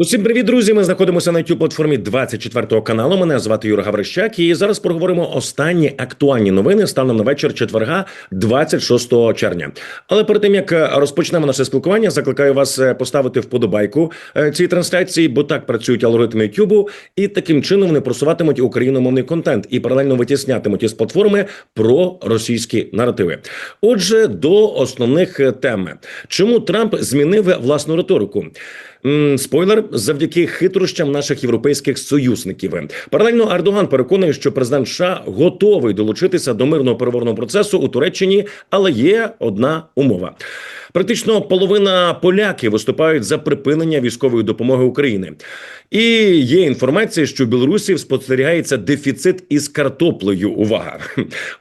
Усім привіт, друзі! Ми знаходимося на youtube платформі 24 каналу. Мене звати Юра Гаврищак, і зараз поговоримо останні актуальні новини станом на вечір четверга, 26 червня. Але перед тим як е, розпочнемо наше спілкування, закликаю вас е, поставити вподобайку е, цій трансляції, бо так працюють алгоритми YouTube, і таким чином вони просуватимуть україномовний контент і паралельно витіснятимуть із платформи про російські наративи. Отже, до основних тем, чому Трамп змінив власну риторику. Спойлер завдяки хитрощам наших європейських союзників. Паралельно Ердоган переконує, що президент США готовий долучитися до мирного переговорного процесу у Туреччині, але є одна умова. Практично половина поляків виступають за припинення військової допомоги Україні. І є інформація, що в Білорусі спостерігається дефіцит із картоплею. Увага!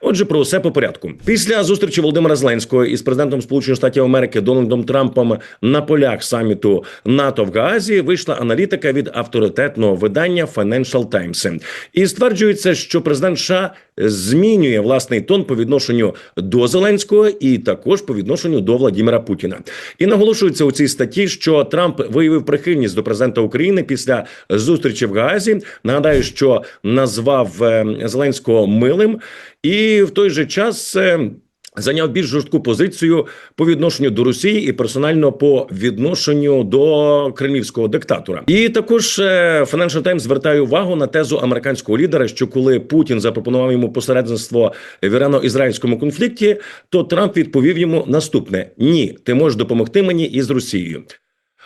Отже, про все по порядку. Після зустрічі Володимира Зеленського із президентом Сполучених Штатів Америки Дональдом Трампом на полях саміту НАТО в Гаазі вийшла аналітика від авторитетного видання Financial Times. І стверджується, що президент США змінює власний тон по відношенню до Зеленського і також по відношенню до Владимира Путіна. І наголошується у цій статті, що Трамп виявив прихильність до президента України після зустрічі в Гаазі. Нагадаю, що назвав е, Зеленського милим, і в той же час. Зайняв більш жорстку позицію по відношенню до Росії і персонально по відношенню до кремлівського диктатора. І також е, Financial Times звертає увагу на тезу американського лідера, що коли Путін запропонував йому посередництво в ірано-ізраїльському конфлікті, то Трамп відповів йому наступне: ні, ти можеш допомогти мені із Росією.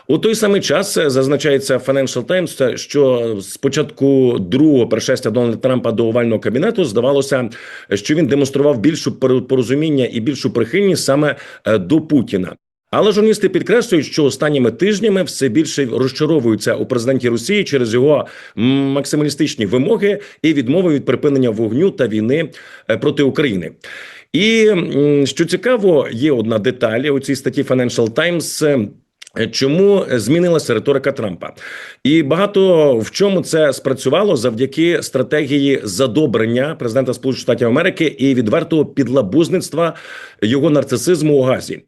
У той самий час е, зазначається Financial Times, що з початку другого пришестя Дональда Трампа до овального кабінету здавалося, що він демонстрував більшу порозуміння і більшу прихильність саме е, до Путіна. Але журналісти підкреслюють, що останніми тижнями все більше розчаровуються у президенті Росії через його максималістичні вимоги і відмови від припинення вогню та війни е, проти України. І що цікаво, є одна деталь у цій статті Financial Times. Е, Чому змінилася риторика Трампа, і багато в чому це спрацювало завдяки стратегії задобрення президента Сполучених Штатів Америки і відвертого підлабузництва його нарцисизму у газі.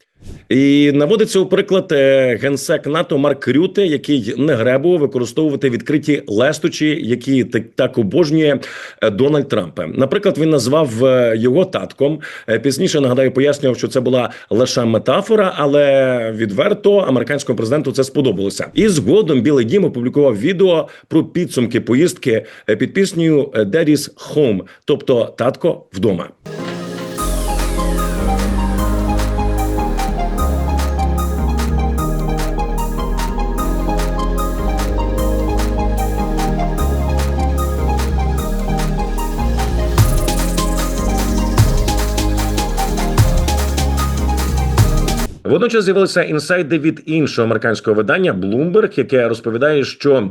І наводиться у приклад е, генсек НАТО Марк Рюте, який не гребував використовувати відкриті лесточі, які так, обожнює е, Дональд Трамп. Наприклад, він назвав е, його татком. Пізніше нагадаю, пояснював, що це була лише метафора, але відверто американському президенту це сподобалося. І згодом Білий Дім опублікував відео про підсумки поїздки під піснею «Daddy's Home», тобто татко вдома. Водночас з'явилися інсайди від іншого американського видання Bloomberg, яке розповідає, що.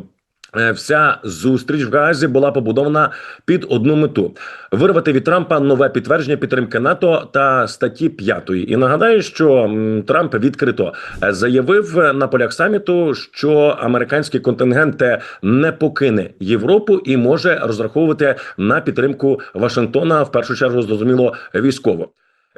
е, Вся зустріч в Гаазі була побудована під одну мету: вирвати від Трампа нове підтвердження підтримки НАТО та статті 5. І нагадаю, що Трамп відкрито е, заявив е, на полях саміту, що американський контингент не покине Європу і може розраховувати на підтримку Вашингтона в першу чергу зрозуміло військово.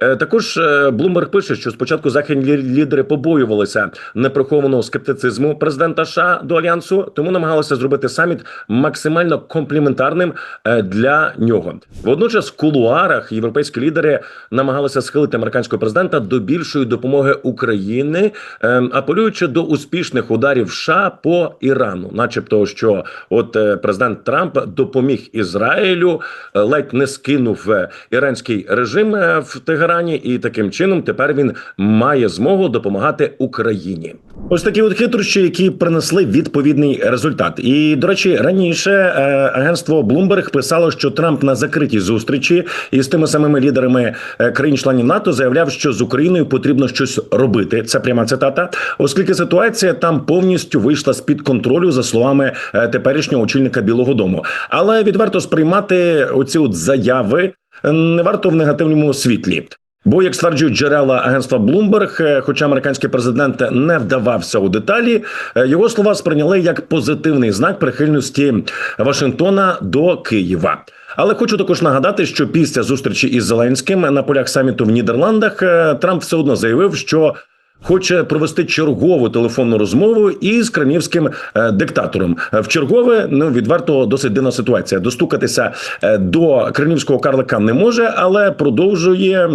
Е, Також Блумберг пише, що спочатку західні лідери побоювалися неприхованого скептицизму президента США до альянсу, тому намагалися зробити саміт максимально компліментарним е, для нього. Водночас, в кулуарах європейські лідери намагалися схилити американського президента до більшої допомоги України, е, апелюючи до успішних ударів США по Ірану, начебто, що от е, президент Трамп допоміг Ізраїлю, ледь не скинув іранський режим в Тегерані, і таким чином тепер він має змогу допомагати Україні. Ось такі от хитрощі, які принесли відповідний результат. І до речі, раніше е, агентство Bloomberg писало, що Трамп на закритій зустрічі із тими самими лідерами е, країн-членів НАТО заявляв, що з Україною потрібно щось робити. Це пряма цитата, оскільки ситуація там повністю вийшла з під контролю, за словами е, теперішнього очільника Білого Дому. Але відверто сприймати оці от заяви не варто в негативному світлі. Бо, як стверджують джерела агентства Bloomberg, е, хоча американський президент не вдавався у деталі, е, його слова сприйняли як позитивний знак прихильності Вашингтона до Києва. Але хочу також нагадати, що після зустрічі із Зеленським на полях саміту в Нідерландах е, Трамп все одно заявив, що Хоче провести чергову телефонну розмову із кремлівським е, диктатором. Е, В чергове ну відверто досить дивна ситуація. Достукатися е, до кремлівського карлика не може, але продовжує.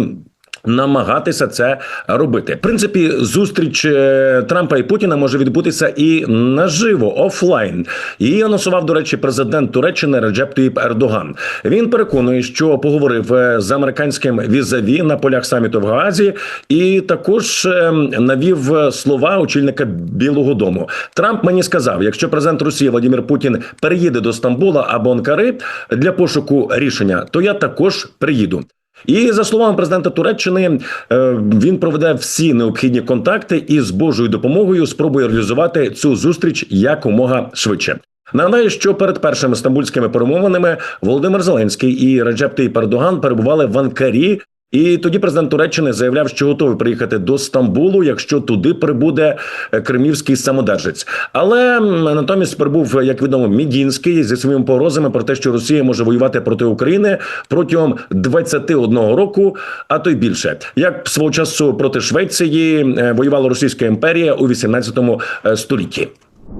Намагатися це робити. В принципі, зустріч е, Трампа і Путіна може відбутися і наживо офлайн. Її анонсував, до речі, президент Туреччини Реджеп Таїп Ердоган. Він переконує, що поговорив е, з американським візаві на полях саміту в Гаазі, і також е, навів е, слова очільника Білого Дому. Трамп мені сказав: якщо президент Росії Владимир Путін переїде до Стамбула або Анкари для пошуку рішення, то я також приїду. І за словами президента Туреччини, е, він проведе всі необхідні контакти і з Божою допомогою спробує реалізувати цю зустріч якомога швидше. Нагадаю, що перед першими стамбульськими перемовинами Володимир Зеленський і Реджеп Тейп Ердоган перебували в Анкарі. І тоді президент Туреччини заявляв, що готовий приїхати до Стамбулу, якщо туди прибуде е, кремлівський самодержець. Але натомість прибув, як відомо, Мідінський зі своїми погрозами про те, що Росія може воювати проти України протягом 21 року, а то й більше. Як свого часу проти Швеції е, воювала Російська імперія у 18 е, столітті.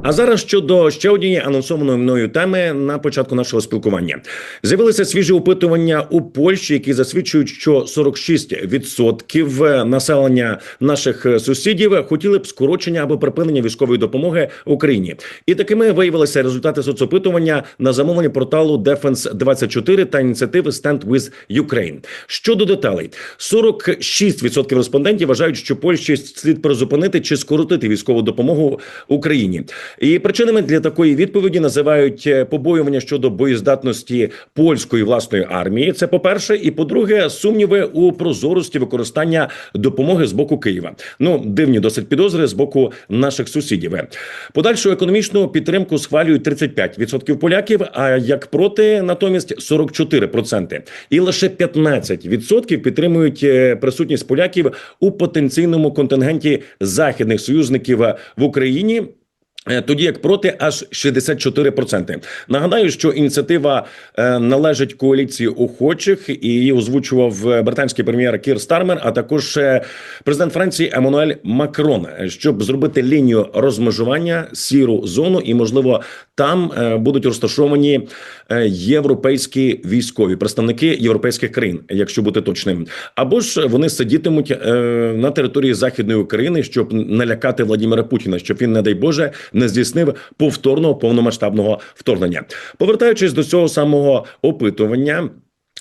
А зараз щодо ще однієї анонсованої мною теми на початку нашого спілкування з'явилися свіжі опитування у Польщі, які засвідчують, що 46% населення наших сусідів хотіли б скорочення або припинення військової допомоги Україні. І такими виявилися результати соцопитування на замовлення порталу Defense 24 та ініціативи Stand with Ukraine. Щодо деталей, 46% респондентів вважають, що Польщі слід призупинити чи скоротити військову допомогу Україні. І причинами для такої відповіді називають е, побоювання щодо боєздатності польської власної армії. Це по перше, і по-друге, сумніви у прозорості використання допомоги з боку Києва. Ну дивні досить підозри з боку наших сусідів. Подальшу економічну підтримку схвалюють 35% поляків. А як проти, натомість 44%. І лише 15% підтримують е, присутність поляків у потенційному контингенті західних союзників в Україні. Е, Тоді як проти аж 64%. Нагадаю, що ініціатива е, належить коаліції охочих і її озвучував е, британський прем'єр Кір Стармер, а також президент Франції Еммануель Макрон, щоб зробити лінію розмежування сіру зону, і можливо там будуть розташовані європейські військові представники європейських країн, якщо бути точним, або ж вони сидітимуть на території західної України, щоб налякати Владимира Путіна, щоб він, не дай Боже, не здійснив повторного повномасштабного вторгнення. Повертаючись до цього самого опитування.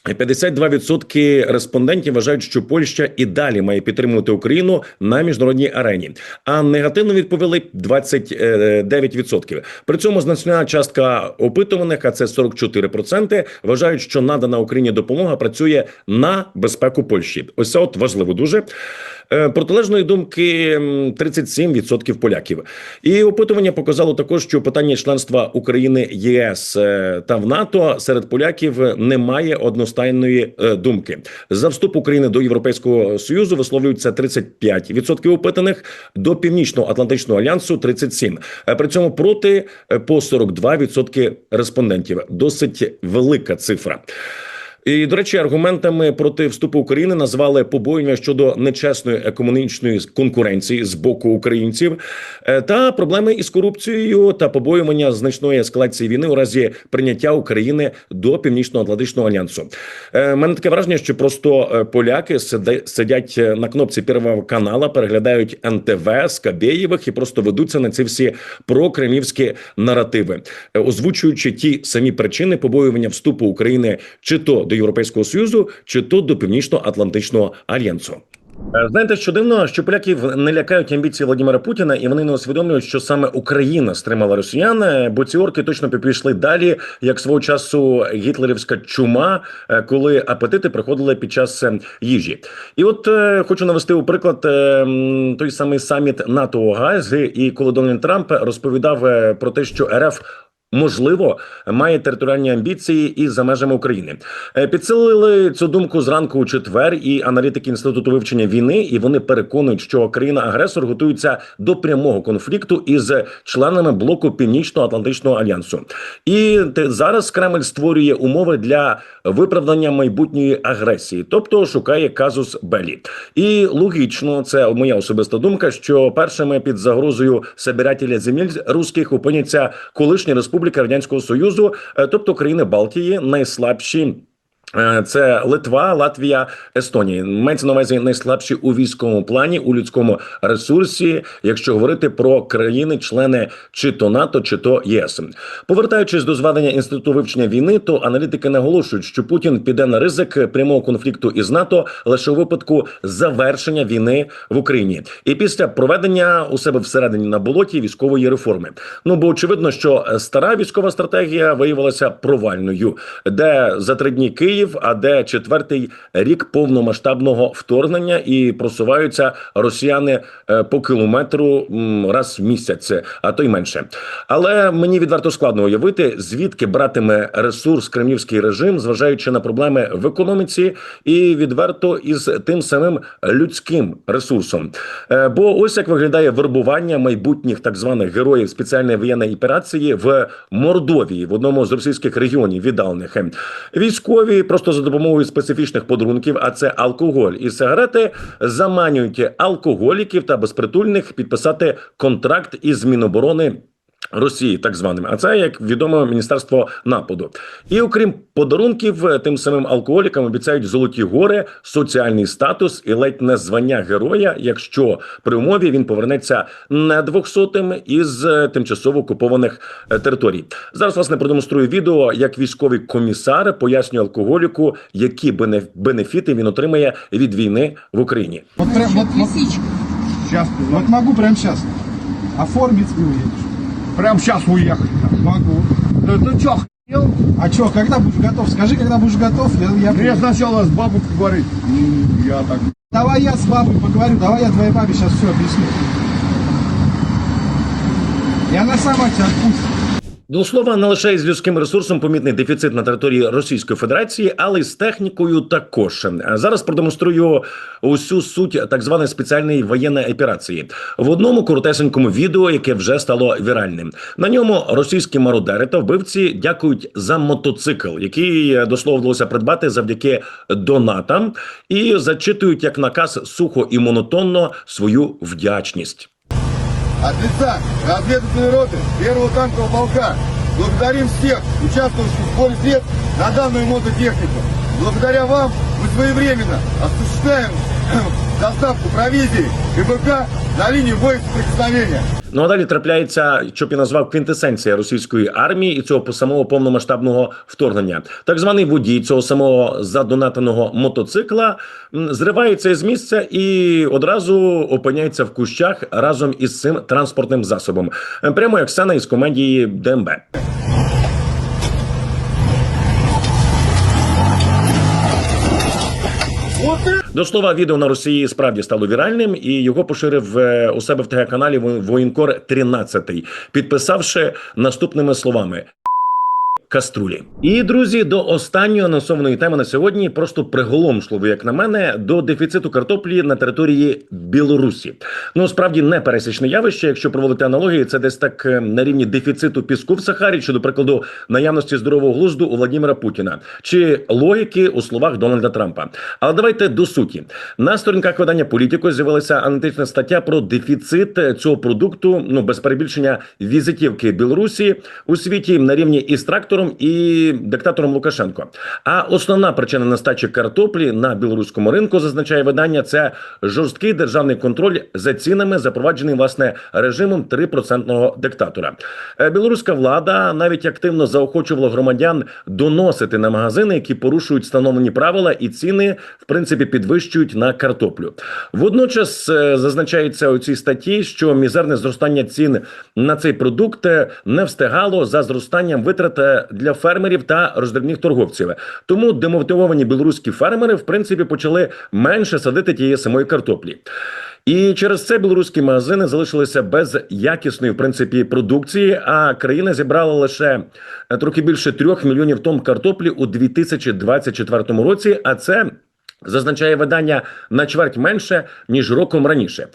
52% респондентів вважають, що Польща і далі має підтримувати Україну на міжнародній арені. А негативно відповіли 29%. При цьому значна частка опитуваних, а це 44%, вважають, що надана Україні допомога працює на безпеку Польщі. Ось це от важливо дуже. Е, Протилежної думки м, 37% поляків. І опитування показало також, що питання членства України ЄС е, та в НАТО серед поляків немає одностайної е, думки. За вступ України до Європейського союзу висловлюються 35% опитаних, до Північно-Атлантичного альянсу 37%. Е, При цьому проти е, по 42% респондентів. Досить велика цифра. І до речі, аргументами проти вступу України назвали побоювання щодо нечесної економічної конкуренції з боку українців е, та проблеми із корупцією та побоювання значної ескалації війни у разі прийняття України до північно-атлантичного альянсу. Е, Мене таке враження, що просто е, поляки сидять на кнопці Первого канала, переглядають НТВ Скабєєвих і просто ведуться на ці всі прокремлівські наративи, озвучуючи ті самі причини побоювання вступу України чи то до Європейського союзу, чи то до Північно-Атлантичного альянсу. Е, Знаєте, що дивно, що поляків не лякають амбіції Владимира Путіна, і вони не усвідомлюють, що саме Україна стримала росіян, е, бо ці орки точно пішли далі, як свого часу гітлерівська чума, е, коли апетити приходили під час їжі. І от хочу навести у приклад той самий саміт НАТО у Гаазі, і коли Дональд Трамп розповідав про те, що РФ можливо має територіальні амбіції і за межами України. Е, Підсилили цю думку зранку у четвер і аналітики інституту вивчення війни, і вони переконують, що країна-агресор готується до прямого конфлікту із членами блоку Північно-Атлантичного альянсу. І зараз Кремль створює умови для виправдання майбутньої агресії, тобто шукає казус белі. І логічно, це моя особиста думка, що першими під загрозою собирателя земель руських опиняться колишні республіки радянського союзу, е, тобто країни Балтії, найслабші. Е, Це Литва, Латвія, Естонія. Мається на увазі найслабші у військовому плані, у людському ресурсі, якщо говорити про країни-члени чи то НАТО, чи то ЄС. Повертаючись до зведення інституту вивчення війни, то аналітики наголошують, що Путін піде на ризик прямого конфлікту із НАТО лише у випадку завершення війни в Україні і після проведення у себе всередині на болоті військової реформи. Ну бо очевидно, що стара військова стратегія виявилася провальною, де за три дні Київ, а де четвертий рік повномасштабного вторгнення, і просуваються росіяни е, по кілометру раз в місяць, а то й менше. Але мені відверто складно уявити, звідки братиме ресурс кремлівський режим, зважаючи на проблеми в економіці і відверто із тим самим людським ресурсом. Е, Бо ось як виглядає вербування майбутніх так званих героїв спеціальної воєнної операції в Мордовії, в одному з російських регіонів віддалених. Військові просто за допомогою специфічних подарунків, а це алкоголь і сигарети, заманюють алкоголіків та безпритульних підписати контракт із Міноборони. Росії, так званим, а це як відомо міністерство нападу. І окрім подарунків, е, тим самим алкоголікам обіцяють золоті гори, соціальний статус і ледь не звання героя, якщо при умові він повернеться не двохсотим із е, тимчасово окупованих е, територій. Зараз власне продемонструю відео, як військовий комісар пояснює алкоголіку, які бенеф- бенефіти він отримає від війни в Україні. Вот, прям, вот, вот, Лисичка. сейчас, вот могу прямо сейчас оформить и уедешь. Прям сейчас уехать. Могу. Да ты чё, охренел? А что, когда будешь готов? Скажи, когда будешь готов, я, я Мне сначала с бабой поговорить. М, Я так. Давай я с бабой поговорю, давай я твоей бабе сейчас все объясню. И она сама тебя отпустит. До слова, не лише із людським ресурсом помітний дефіцит на території Російської Федерації, але й з технікою також. Зараз продемонструю усю суть так званої спеціальної воєнної операції в одному коротесенькому відео, яке вже стало віральним. На ньому російські мародери та вбивці дякують за мотоцикл, який до слова вдалося придбати завдяки донатам, і зачитують як наказ сухо і монотонно свою вдячність. От лица разведывательной роты первого танкового полка благодарим всех участвующих в сборе средств на данную мототехнику. Благодаря вам мы своевременно осуществляем доставку провизии и БК на линию боєприкосновения. Ну а далі трапляється, що б я назвав квінтесенція російської армії і цього по- самого повномасштабного вторгнення. Так званий водій цього самого задонатеного мотоцикла зривається з місця і одразу опиняється в кущах разом із цим транспортним засобом. Прямо як сцена із комедії ДМБ. До слова, відео на Росії справді стало віральним, і його поширив е, у себе в ТГ-каналі Воєнкор 13 підписавши наступними словами. Каструлі і друзі, до останньої анонсованої теми на сьогодні просто приголомшливо, як на мене, до дефіциту картоплі на території Білорусі. Ну справді не пересічне явище. Якщо проводити аналогії, це десь так е, на рівні дефіциту піску в Сахарі, чи до прикладу наявності здорового глузду у Владимира Путіна, чи логіки у словах Дональда Трампа. Але давайте до суті. На сторінках видання політико з'явилася аналітична стаття про дефіцит е, цього продукту. Ну без перебільшення візитівки Білорусі у світі на рівні із трактором і диктатором Лукашенко. А основна причина нестачі картоплі на білоруському ринку зазначає видання. Це жорсткий державний контроль за цінами, запроваджений власне режимом 3% диктатора. Е, Білоруська влада навіть активно заохочувала громадян доносити на магазини, які порушують встановлені правила, і ціни в принципі підвищують на картоплю. Водночас е, зазначається у цій статті, що мізерне зростання цін на цей продукт е, не встигало за зростанням витрат для фермерів та роздрібних торговців. Тому демотивовані білоруські фермери в принципі почали менше садити тієї самої картоплі. І через це білоруські магазини залишилися без якісної в принципі продукції. А країна зібрала лише е, трохи більше трьох мільйонів тонн картоплі у 2024 році. А це Зазначає видання на чверть менше ніж роком раніше,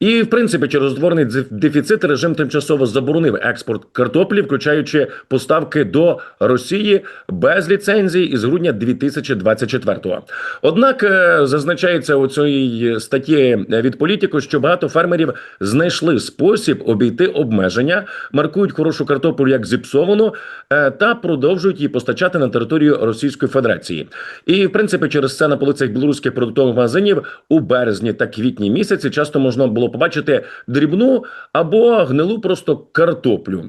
і в принципі через утворений деф- дефіцит режим тимчасово заборонив експорт картоплі, включаючи поставки до Росії без ліцензії із грудня 2024-го. Однак е, зазначається у цій статті від політику, що багато фермерів знайшли спосіб обійти обмеження, маркують хорошу картоплю як зіпсовану е, та продовжують її постачати на територію Російської Федерації. І в принципі, через це на полицях білоруських продуктових магазинів у березні та квітні місяці часто можна було побачити дрібну або гнилу просто картоплю.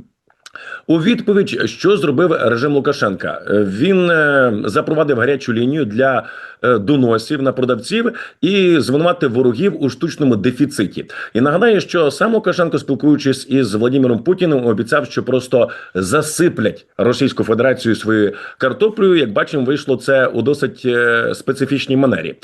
У відповідь, що зробив режим Лукашенка, Е, він е, запровадив гарячу лінію для е, доносів на продавців і звинуватив ворогів у штучному дефіциті. І нагадаю, що сам Лукашенко, спілкуючись із Владимиром Путіним, обіцяв, що просто засиплять Російську Федерацію своєю картоплею. Як бачимо, вийшло це у досить специфічній манері.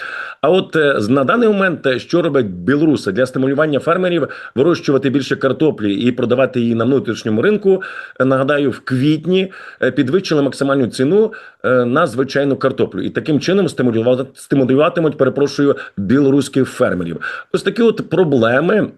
А от на даний момент, що робить білоруси для стимулювання фермерів вирощувати більше картоплі і продавати її на внутрішньому ринку. Нагадаю, в квітні е, підвищили максимальну ціну е, на звичайну картоплю, і таким чином стимулювати стимулюватимуть, перепрошую, білоруських фермерів. Ось такі от проблеми.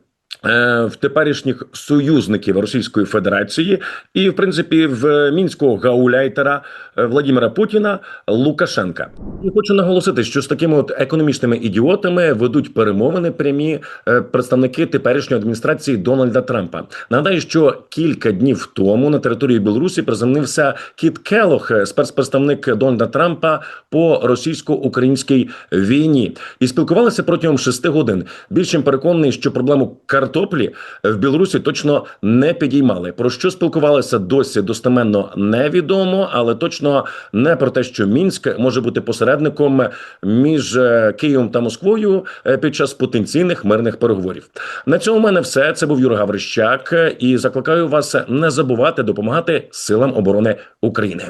Е, В теперішніх союзників Російської Федерації і, в принципі, в мінського гауляйтера е, Владимира Путіна Лукашенка. І хочу наголосити, що з такими от економічними ідіотами ведуть перемовини прямі е, представники теперішньої адміністрації Дональда Трампа. Нагадаю, що кілька днів тому на території Білорусі приземлився Кіт Келох, спецпредставник Дональда Трампа по російсько-українській війні, і спілкувалися протягом шести годин. Більш чим переконаний, що проблему картоплі в Білорусі точно не підіймали. Про що спілкувалися досі достеменно невідомо, але точно не про те, що Мінськ може бути посередником між е, Києвом та Москвою е, під час потенційних мирних переговорів. На цьому в мене все. Це був Юра Гаврищак, і закликаю вас не забувати допомагати силам оборони України.